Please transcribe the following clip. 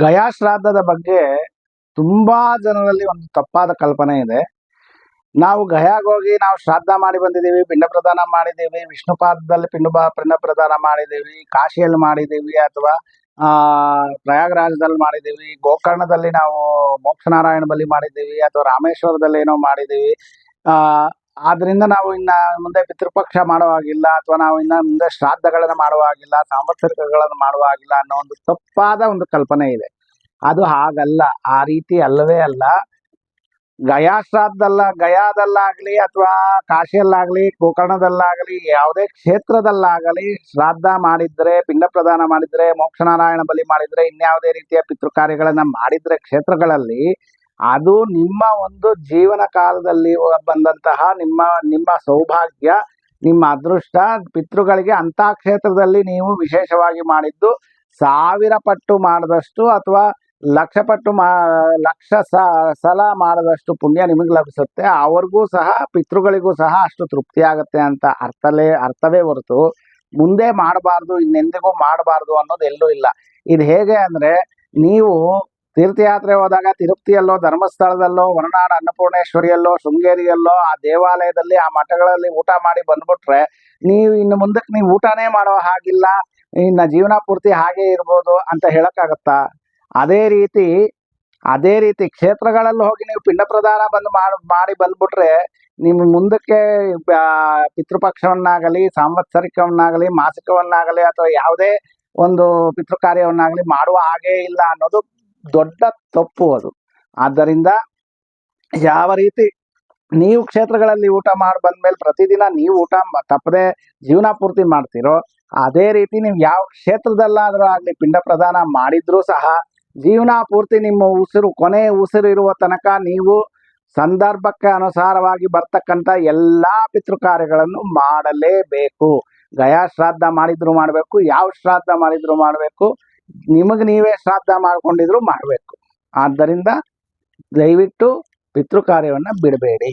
ಗಯಾ ಶ್ರಾದ್ದದ ಬಗ್ಗೆ ತುಂಬಾ ಜನರಲ್ಲಿ ಒಂದು ತಪ್ಪಾದ ಕಲ್ಪನೆ ಇದೆ. ನಾವು ಗಯಾಗೆ ಹೋಗಿ ನಾವು ಶ್ರಾದ್ದ ಮಾಡಿ ಬಂದಿದ್ದೀವಿ, ಪಿಂಡ ಪ್ರದಾನ ಮಾಡಿದ್ದೀವಿ, ವಿಷ್ಣುಪಾದದಲ್ಲಿ ಪಿಂಡ ಪಿಂಡ ಪ್ರದಾನ ಮಾಡಿದ್ದೀವಿ, ಕಾಶಿಯಲ್ಲಿ ಮಾಡಿದ್ದೀವಿ ಅಥವಾ, ಆ, ಪ್ರಯಾಗರಾಜದಲ್ಲಿ ಮಾಡಿದ್ದೀವಿ, ಗೋಕರ್ಣದಲ್ಲಿ ನಾವು ಮೋಕ್ಷನಾರಾಯಣ ಬಲಿ ಮಾಡಿದ್ದೀವಿ ಅಥವಾ ರಾಮೇಶ್ವರದಲ್ಲಿ ಏನೋ ಮಾಡಿದ್ದೀವಿ, ಆ ಆದ್ರಿಂದ ನಾವು ಇನ್ನ ಮುಂದೆ ಪಿತೃಪಕ್ಷ ಮಾಡುವಾಗಿಲ್ಲ ಅಥವಾ ನಾವು ಇನ್ನ ಮುಂದೆ ಶ್ರಾದ್ದಗಳನ್ನ ಮಾಡುವಾಗಿಲ್ಲ ಸಾಂವತ್ಸರಿಕಗಳನ್ನು ಮಾಡುವಾಗಿಲ್ಲ ಅನ್ನೋ ಒಂದು ತಪ್ಪಾದ ಒಂದು ಕಲ್ಪನೆ ಇದೆ. ಅದು ಹಾಗಲ್ಲ. ಆ ರೀತಿ ಅಲ್ಲವೇ ಅಲ್ಲ. ಗಯಾ ಶ್ರಾದ್ದಲ್ಲ, ಗಯಾದಲ್ಲಾಗ್ಲಿ ಅಥವಾ ಕಾಶಿಯಲ್ಲಾಗ್ಲಿ, ಗೋಕರ್ಣದಲ್ಲಾಗಲಿ, ಯಾವುದೇ ಕ್ಷೇತ್ರದಲ್ಲಾಗಲಿ ಶ್ರಾದ್ದ ಮಾಡಿದ್ರೆ, ಪಿಂಡ ಪ್ರದಾನ ಮಾಡಿದ್ರೆ, ಮೋಕ್ಷನಾರಾಯಣ ಬಲಿ ಮಾಡಿದ್ರೆ, ಇನ್ಯಾವುದೇ ರೀತಿಯ ಪಿತೃ ಕಾರ್ಯಗಳನ್ನ ಮಾಡಿದ್ರೆ ಕ್ಷೇತ್ರಗಳಲ್ಲಿ ಅದು ನಿಮ್ಮ ಒಂದು ಜೀವನ ಕಾಲದಲ್ಲಿ ಬಂದಂತಹ ನಿಮ್ಮ ನಿಮ್ಮ ಸೌಭಾಗ್ಯ, ನಿಮ್ಮ ಅದೃಷ್ಟ, ಪಿತೃಗಳಿಗೆ ಅಂತ ಕ್ಷೇತ್ರದಲ್ಲಿ ನೀವು ವಿಶೇಷವಾಗಿ ಮಾಡಿದ್ದು ಸಾವಿರ ಪಟ್ಟು ಮಾಡಿದಷ್ಟು ಅಥವಾ ಲಕ್ಷ ಪಟ್ಟು ಮಾ, ಲಕ್ಷ ಸಲ ಮಾಡಿದಷ್ಟು ಪುಣ್ಯ ನಿಮಗೆ ಲಭಿಸುತ್ತೆ. ಅವ್ರಿಗೂ ಸಹ, ಪಿತೃಗಳಿಗೂ ಸಹ ಅಷ್ಟು ತೃಪ್ತಿ ಆಗುತ್ತೆ ಅಂತ ಅರ್ಥಲೇ, ಅರ್ಥವೇ ಹೊರತು ಮುಂದೆ ಮಾಡಬಾರ್ದು, ಇನ್ನೆಂದಿಗೂ ಮಾಡಬಾರ್ದು ಅನ್ನೋದು ಎಲ್ಲೂ ಇಲ್ಲ. ಇದು ಹೇಗೆ ಅಂದ್ರೆ, ನೀವು ತೀರ್ಥಯಾತ್ರೆ ಹೋದಾಗ ತಿರುಪತಿಯಲ್ಲೋ, ಧರ್ಮಸ್ಥಳದಲ್ಲೋ, ಹೊರನಾಡ ಅನ್ನಪೂರ್ಣೇಶ್ವರಿಯಲ್ಲೋ, ಶೃಂಗೇರಿಯಲ್ಲೋ, ಆ ದೇವಾಲಯದಲ್ಲಿ, ಆ ಮಠಗಳಲ್ಲಿ ಊಟ ಮಾಡಿ ಬಂದ್ಬಿಟ್ರೆ ನೀವು ಇನ್ನು ಮುಂದಕ್ಕೆ ನೀವು ಊಟನೇ ಮಾಡೋ ಹಾಗಿಲ್ಲ. ಇನ್ನ ಜೀವನ ಪೂರ್ತಿ ಹಾಗೆ ಇರ್ಬೋದು ಅಂತ ಹೇಳಕ್ಕಾಗತ್ತಾ? ಅದೇ ರೀತಿ ಅದೇ ರೀತಿ ಕ್ಷೇತ್ರಗಳಲ್ಲಿ ಹೋಗಿ ನೀವು ಪಿಂಡ ಪ್ರದಾನ ಬಂದು ಮಾಡ್- ಬಂದ್ಬಿಟ್ರೆ ನಿಮ್ಮ ಮುಂದಕ್ಕೆ ಪಿತೃಪಕ್ಷವನ್ನಾಗಲಿ, ಸಾಂವತ್ಸರಿಕವನ್ನಾಗಲಿ, ಮಾಸಿಕವನ್ನಾಗಲಿ ಅಥವಾ ಯಾವುದೇ ಒಂದು ಪಿತೃ ಕಾರ್ಯವನ್ನಾಗಲಿ ಮಾಡುವ ಹಾಗೇ ಇಲ್ಲ ಅನ್ನೋದು ದೊಡ್ಡ ತಪ್ಪು ಅದು. ಆದ್ದರಿಂದ ಯಾವ ರೀತಿ ನೀವು ಕ್ಷೇತ್ರಗಳಲ್ಲಿ ಊಟ ಮಾಡಿ ಬಂದ್ಮೇಲೆ ಪ್ರತಿದಿನ ನೀವು ಊಟ ತಪ್ಪದೆ ಜೀವನ ಪೂರ್ತಿ ಮಾಡ್ತಿರೋ, ಅದೇ ರೀತಿ ನೀವು ಯಾವ ಕ್ಷೇತ್ರದಲ್ಲಾದರೂ ಆಗಲಿ ಪಿಂಡ ಪ್ರದಾನ ಮಾಡಿದ್ರೂ ಸಹ ಜೀವನ ಪೂರ್ತಿ ನಿಮ್ಮ ಉಸಿರು, ಕೊನೆ ಉಸಿರು ಇರುವ ತನಕ ನೀವು ಸಂದರ್ಭಕ್ಕೆ ಅನುಸಾರವಾಗಿ ಬರ್ತಕ್ಕಂಥ ಎಲ್ಲಾ ಪಿತೃ ಕಾರ್ಯಗಳನ್ನು ಮಾಡಲೇಬೇಕು. ಗಯಾ ಶ್ರಾದ್ದ ಮಾಡಿದ್ರು ಮಾಡಬೇಕು, ಯಾವ ಶ್ರಾದ್ದ ಮಾಡಿದ್ರು ಮಾಡಬೇಕು ನಿಮಗೆ ನೀವೇ ಶ್ರಾದ್ದ ಮಾಡ್ಕೊಂಡಿದ್ರು ಮಾಡಬೇಕು. ಆದ್ದರಿಂದ ದಯವಿಟ್ಟು ಪಿತೃ ಕಾರ್ಯವನ್ನು ಬಿಡಬೇಡಿ.